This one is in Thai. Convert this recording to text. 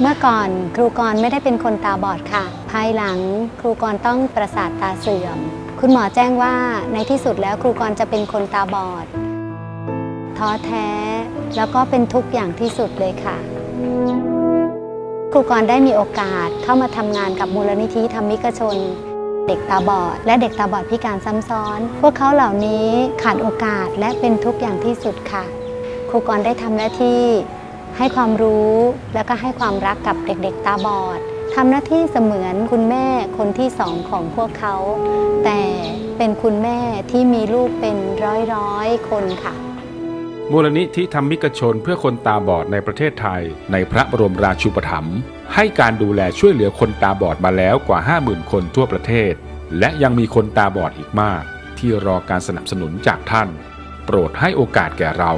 เมื่อก่อนครูกรไม่ได้เป็นคนตาบอดค่ะ ภายหลังครูกรต้องประสาทตาเสื่อม คุณหมอแจ้งว่าในที่สุดแล้วครูกรจะเป็นคนตาบอด ท้อแท้แล้วก็เป็นทุกข์อย่างที่สุดเลยค่ะครูกรได้มีโอกาสเข้ามาทำงานกับมูลนิธิธรรมิกชน เด็กตาบอด และเด็กตาบอดพิการซ้ำซ้อน พวกเขาเหล่านี้ขาดโอกาสและเป็นทุกข์อย่างที่สุดค่ะ ครูกรได้ทำหน้าที่ ให้ความรู้แล้วก็ให้ความรักกับเด็กๆตาบอดทำหน้าที่เสมือนคุณแม่คนที่สองของพวกเขา แต่เป็นคุณแม่ที่มีลูกเป็นร้อยๆคนค่ะ มูลนิธิธรรมิกชนเพื่อคนตาบอดในประเทศไทย ในพระบรมราชูปถัมภ์ให้การดูแลช่วยเหลือคนตาบอดมาแล้วกว่า 50,000 คนทั่วประเทศ และยังมีคนตาบอดอีกมาก ที่รอการสนับสนุนจากท่าน โปรดให้โอกาสแก่เรา